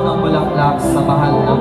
ng bulaklak sa mahal na